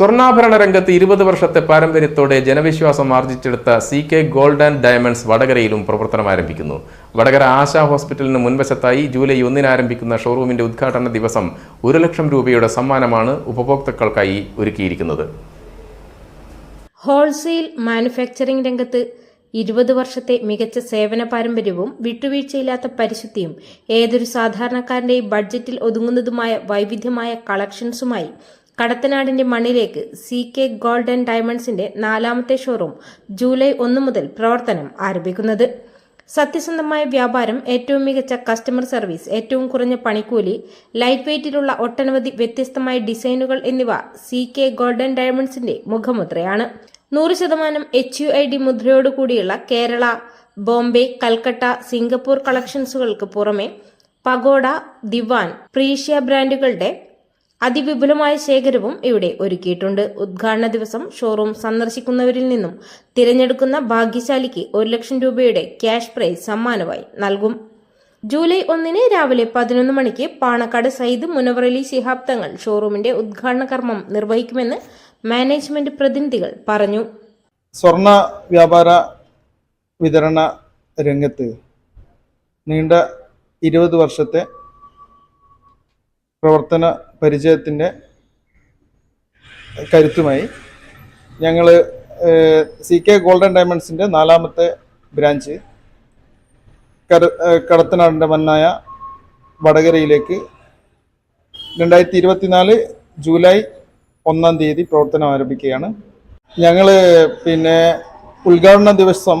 സ്വർണാഭരണ രംഗത്ത് ഇരുപത് വർഷത്തെ പാരമ്പര്യത്തോടെ ജനവിശ്വാസം ആർജിച്ചെടുത്ത C K gold and diamonds വടകരയിലും പ്രവർത്തനം ആരംഭിക്കുന്നു. വടകര ആശാ ഹോസ്പിറ്റലിന് മുൻവശത്തായി ജൂലൈ ഒന്നിന് ആരംഭിക്കുന്ന ഷോറൂമിന്റെ ഉദ്ഘാടന ദിവസം ഒരു ലക്ഷം രൂപയുടെ സമ്മാനമാണ് ഉപഭോക്താക്കൾക്കായി ഒരുക്കിയിരിക്കുന്നത്. ഹോൾസെയിൽ മാനുഫാക്ചറിംഗ് രംഗത്ത് ഇരുപത് വർഷത്തെ മികച്ച സേവന പാരമ്പര്യവും വിട്ടുവീഴ്ചയില്ലാത്ത പരിശുദ്ധിയും ഏതൊരു സാധാരണക്കാരന്റെയും ബഡ്ജറ്റിൽ ഒതുങ്ങുന്നതുമായ വൈവിധ്യമായ കളക്ഷൻസുമായി കടത്തനാടിന്റെ മണ്ണിലേക്ക് സി കെ ഗോൾഡ് ആൻഡ് ഡയമണ്ട്സിന്റെ നാലാമത്തെ ഷോറൂം ജൂലൈ ഒന്ന് മുതൽ പ്രവർത്തനം ആരംഭിക്കുന്നത്. സത്യസന്ധമായ വ്യാപാരം ഏറ്റവും മികച്ച കസ്റ്റമർ സർവീസ് ഏറ്റവും കുറഞ്ഞ പണിക്കൂലി ലൈറ്റ് വെയ്റ്റിലുള്ള ഒട്ടനവധി വ്യത്യസ്തമായ ഡിസൈനുകൾ എന്നിവ സി കെ ഗോൾഡൻ ഡയമണ്ട്സിന്റെ മുഖമുദ്രയാണ്. നൂറ് ശതമാനം എച്ച് യു ഐ ഡി മുദ്രയോടുകൂടിയുള്ള കേരള ബോംബെ കൽക്കട്ട സിംഗപ്പൂർ കളക്ഷൻസുകൾക്ക് പുറമെ പഗോഡ ദിവാൻ പ്രീഷ്യ ബ്രാൻഡുകളുടെ അതിവിപുലമായ ശേഖരവും ഇവിടെ ഒരുക്കിയിട്ടുണ്ട്. ഉദ്ഘാടന ദിവസം ഷോറൂം സന്ദർശിക്കുന്നവരിൽ നിന്നും തിരഞ്ഞെടുക്കുന്ന ഭാഗ്യശാലിക്ക് ഒരു ലക്ഷം രൂപയുടെ ക്യാഷ് പ്രൈസ് സമ്മാനമായി നൽകും. ജൂലൈ ഒന്നിന് രാവിലെ പതിനൊന്ന് മണിക്ക് പാണക്കാട് സയ്യിദ് മുനവർ അലി ശിഹാബ് തങ്ങൾ ഷോറൂമിന്റെ ഉദ്ഘാടന കർമ്മം നിർവഹിക്കുമെന്ന് മാനേജ്മെന്റ് പ്രതിനിധികൾ പറഞ്ഞു. സ്വർണ വ്യാപാര വിതരണ രംഗത്ത് നീണ്ട ഇരുപത് വർഷത്തെ പ്രവർത്തന പരിചയത്തിന്റെ കരുത്തുമായി ഞങ്ങൾ സി കെ ഗോൾഡൻ ഡയമണ്ട്സിന്റെ നാലാമത്തെ ബ്രാഞ്ച് കര കടത്തനാടിന്റെ മണ്ണായ വടകരയിലേക്ക് രണ്ടായിരത്തി ഇരുപത്തിനാല് ജൂലൈ ഒന്നാം തീയതി പ്രവർത്തനം ആരംഭിക്കുകയാണ്. ഞങ്ങൾ പിന്നെ ഉദ്ഘാടന ദിവസം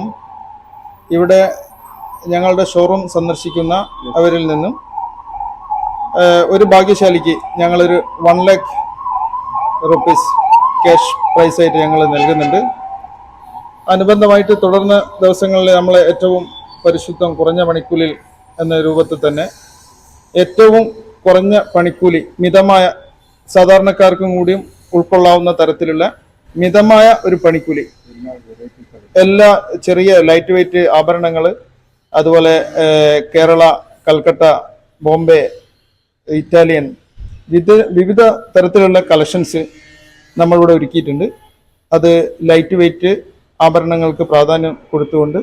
ഇവിടെ ഞങ്ങളുടെ ഷോറൂം സന്ദർശിക്കുന്ന അവരിൽ നിന്നും ഒരു ഭാഗ്യശാലിക്ക് ഞങ്ങളൊരു വൺ ലാക്ക് റുപ്പീസ് ക്യാഷ് പ്രൈസായിട്ട് ഞങ്ങൾ നൽകുന്നുണ്ട്. അനുബന്ധമായിട്ട് തുടർന്ന് ദിവസങ്ങളിൽ നമ്മൾ ഏറ്റവും പരിശുദ്ധം കുറഞ്ഞ പണിക്കൂലിൽ എന്ന രൂപത്തിൽ തന്നെ ഏറ്റവും കുറഞ്ഞ പണിക്കൂലി മിതമായ സാധാരണക്കാർക്കും കൂടിയും ഉൾക്കൊള്ളാവുന്ന തരത്തിലുള്ള മിതമായ ഒരു പണിക്കൂലി. എല്ലാ ചെറിയ ലൈറ്റ് വെയിറ്റ് ആഭരണങ്ങൾ അതുപോലെ കേരള കൽക്കട്ട ബോംബെ ഇറ്റാലിയൻ വിവിധ തരത്തിലുള്ള കളക്ഷൻസ് നമ്മളിവിടെ ഒരുക്കിയിട്ടുണ്ട്. അത് ലൈറ്റ് വെയ്റ്റ് ആഭരണങ്ങൾക്ക് പ്രാധാന്യം കൊടുത്തുകൊണ്ട്.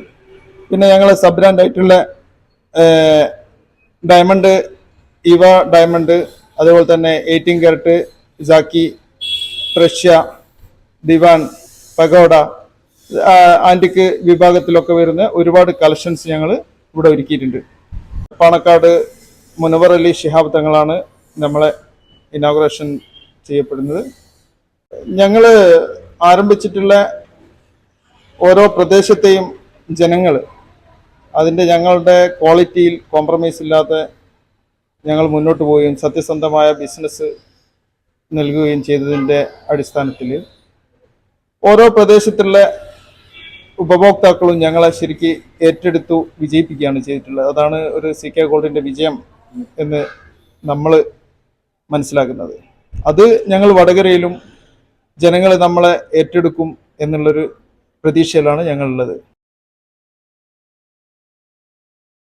പിന്നെ ഞങ്ങൾ സബ് ബ്രാൻഡായിട്ടുള്ള ഡയമണ്ട് ഇവ ഡയമണ്ട് അതുപോലെ തന്നെ eighteen carat Jackie Prussia Diwan pagoda antique വിഭാഗത്തിലൊക്കെ വരുന്ന ഒരുപാട് കളക്ഷൻസ് ഞങ്ങൾ ഇവിടെ ഒരുക്കിയിട്ടുണ്ട്. പാണക്കാട് മുനവർ അലി ഷിഹാബ് തങ്ങളാണ് നമ്മളെ ഇനോഗ്രേഷൻ ചെയ്യപ്പെടുന്നത്. ഞങ്ങൾ ആരംഭിച്ചിട്ടുള്ള ഓരോ പ്രദേശത്തെയും ജനങ്ങൾ അതിന്റെ ഞങ്ങളുടെ ക്വാളിറ്റിയിൽ കോംപ്രമൈസ് ഇല്ലാതെ ഞങ്ങൾ മുന്നോട്ട് പോവുകയും സത്യസന്ധമായ ബിസിനസ് നൽകുകയും ചെയ്തതിന്റെ അടിസ്ഥാനത്തിൽ ഓരോ പ്രദേശത്തുള്ള ഉപഭോക്താക്കളും ഞങ്ങളെ ശരിക്ക് ഏറ്റെടുത്തു വിജയിപ്പിക്കുകയാണ് ചെയ്തിട്ടുള്ളത്. അതാണ് ഒരു സി കെ ഗോൾഡിന്റെ വിജയം. എന്ന് നമ്മൾ മനസ്സിലാക്കുന്നത്. അത് ഞങ്ങൾ വടകരയിലും ജനങ്ങൾ നമ്മളെ ഏറ്റെടുക്കും എന്നുള്ളൊരു പ്രതീക്ഷയിലാണ് ഞങ്ങളുള്ളത്.